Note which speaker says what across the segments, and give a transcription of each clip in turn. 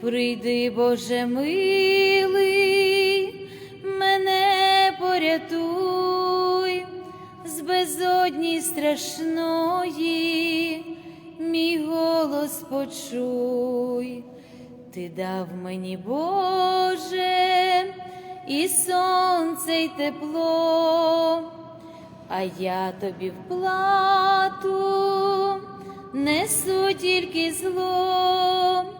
Speaker 1: Прийди, Боже милий, мене порятуй з безодні страшної, мій голос почуй, ти дав мені, Боже, і сонце, й тепло, а я тобі в плату несу тільки зло.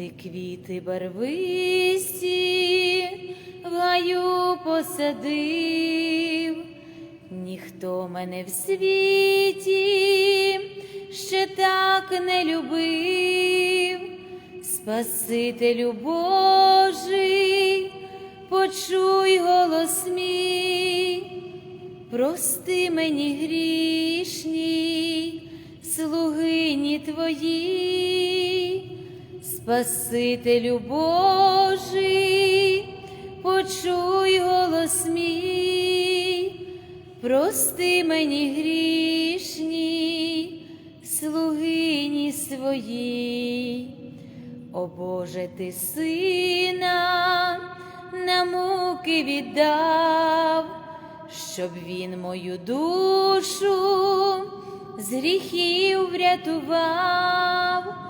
Speaker 1: Ти квіти барвисті в гаю посадив, ніхто мене в світі ще так не любив, Спасителю Божий, почуй голос мій, прости мені грішні, слугині твої, Спасителю Божий, почуй голос мій, прости мені грішні, слугині свої. О Боже, ти сина на муки віддав, щоб він мою душу з гріхів врятував,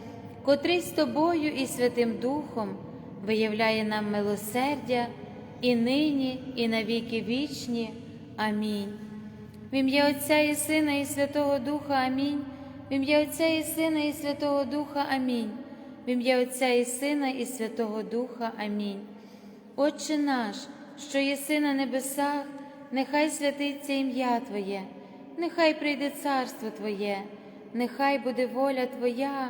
Speaker 1: котрий з Тобою і Святим Духом виявляє нам милосердя і нині, і навіки вічні. Амінь. В ім'я Отця і Сина, і Святого Духа Амінь. В ім'я Отця і Сина, і Святого Духа Амінь. В ім'я Отця і Сина, і Святого Духа Амінь. Отче наш, що єси на небесах, нехай святиться ім'я Твоє, нехай прийде царство Твоє, нехай буде воля Твоя,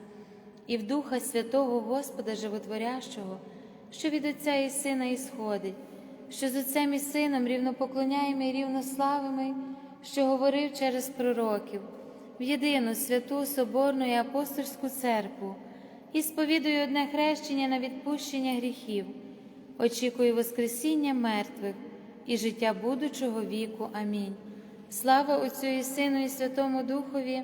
Speaker 1: І в Духа Святого Господа Животворящого, що від Отця і Сина ісходить, що з Отцем і Сином рівнопоклоняємо і рівнославимо, що говорив через пророків, в єдину святу Соборну і апостольську церкву, і сповідую одне хрещення на відпущення гріхів, очікую Воскресіння мертвих і життя будучого віку. Амінь. Слава Отцю і Сину, і Святому Духові,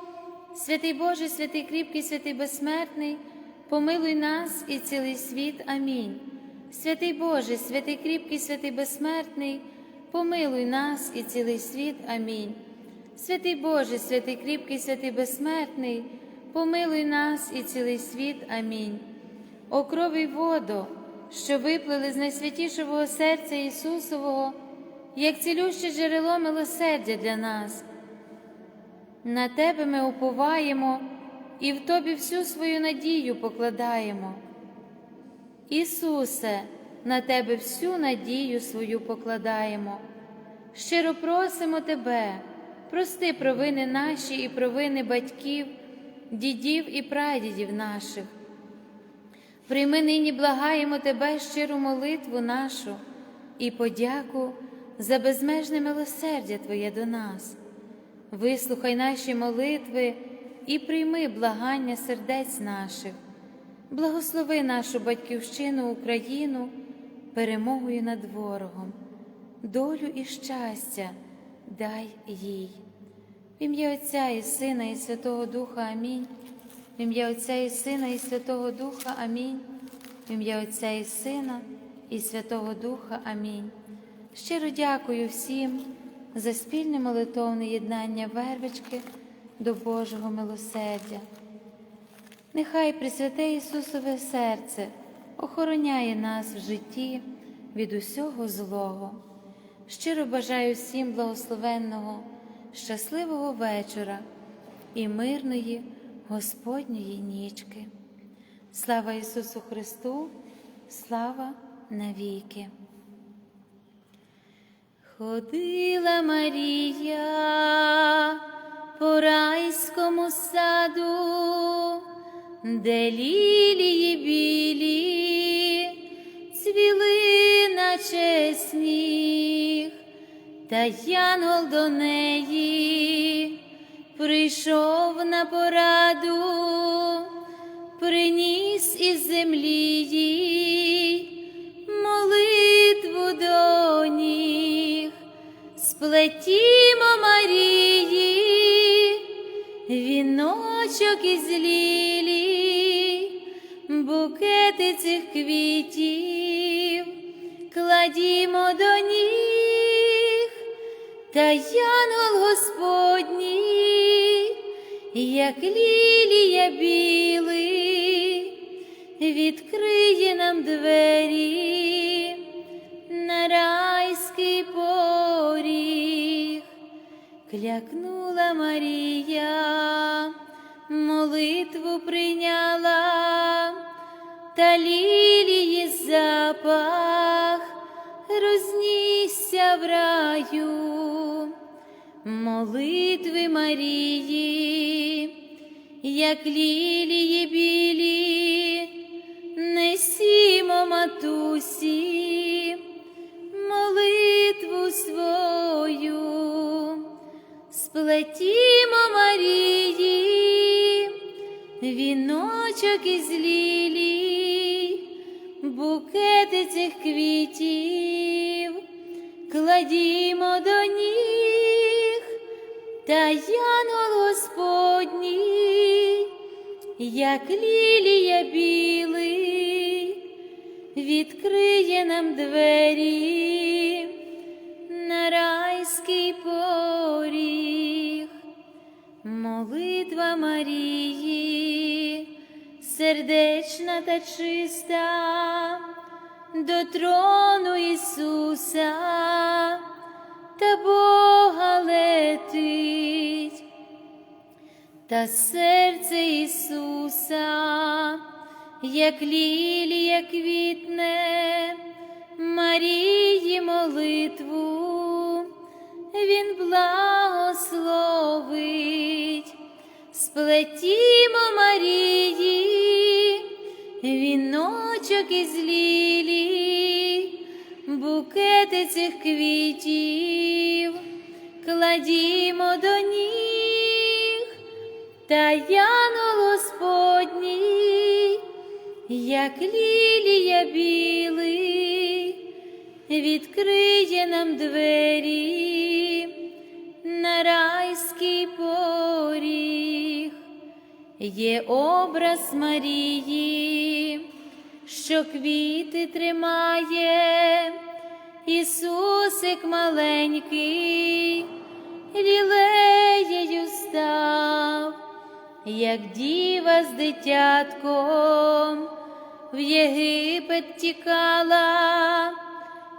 Speaker 1: Святий Боже, святий кріпкий, святий безсмертний, помилуй нас і цілий світ. Амінь. Святий Боже, святий кріпкий, святий безсмертний, помилуй нас і цілий світ. Амінь. Святий Боже, святий кріпкий, святий безсмертний, помилуй нас і цілий світ. Амінь. О крові воду, що виплили з найсвятішого серця Ісусового, як цілюще джерело милосердя для нас. На Тебе ми уповаємо і в Тобі всю свою надію покладаємо. Ісусе, на Тебе всю надію свою покладаємо. Щиро просимо Тебе, прости провини наші і провини батьків, дідів і прадідів наших. Прийми нині благаємо Тебе щиру молитву нашу і подяку за безмежне милосердя Твоє до нас. Вислухай наші молитви і прийми благання сердець наших, благослови нашу батьківщину Україну перемогою над ворогом, долю і щастя дай їй. В ім'я Отця і Сина, і Святого Духа Амінь. В ім'я Отця і Сина, і Святого Духа Амінь. В ім'я Отця і Сина, і Святого Духа Амінь. Щиро дякую всім за спільне молитовне єднання вервички до Божого милосердя. Нехай Пресвяте Ісусове серце охороняє нас в житті від усього злого. Щиро бажаю всім благословенного, щасливого вечора і мирної Господньої нічки. Слава Ісусу Христу, слава навіки. Ходила Марія по райському саду, де лілії білі цвіли наче сніг, та янгол до неї прийшов на пораду, приніс із землі їй сплетімо Марії, віночок із лілі, букети цих квітів, кладімо до ніг, та янгол Господній, як лілія білий, відкриє нам двері на райський пол. Клякнула Марія, молитву прийняла, та лілії запах рознісся в раю, молитви Марії, як лілії білі, несімо матусі, молитву свою, сплетімо Марії, віночок із лілій, букети цих квітів, кладімо до ніг, та янгол Господній, як лілія білий, відкриє нам двері на райський поріг. Молитва Марії, сердечна та чиста, до трону Ісуса та Бога летить, та серце Ісуса, як лілія квітне, Марії молитву, Він благословить, сплетімо Марії, віночок із лілій, букети цих квітів, кладімо до ніг, та янгол Господній, як лілія білий, відкриє нам двері на райський поріг. Є образ Марії, що квіти тримає, Ісусик маленький, лілеєю став, як діва з дитятком в Єгипет тікала,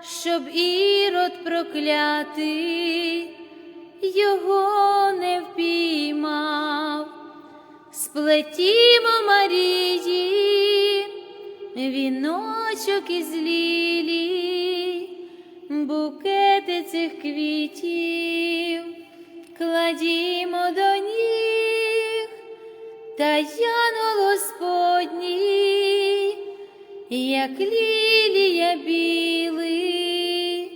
Speaker 1: щоб ірод проклятий його не впіймав. Сплетімо Марії, віночок із лілій, букети цих квітів, кладімо до ніг, та янгол Господній, як лілія білий,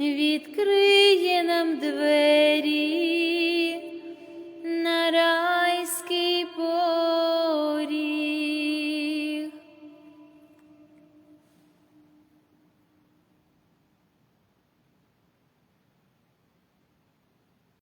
Speaker 1: відкриє нам двері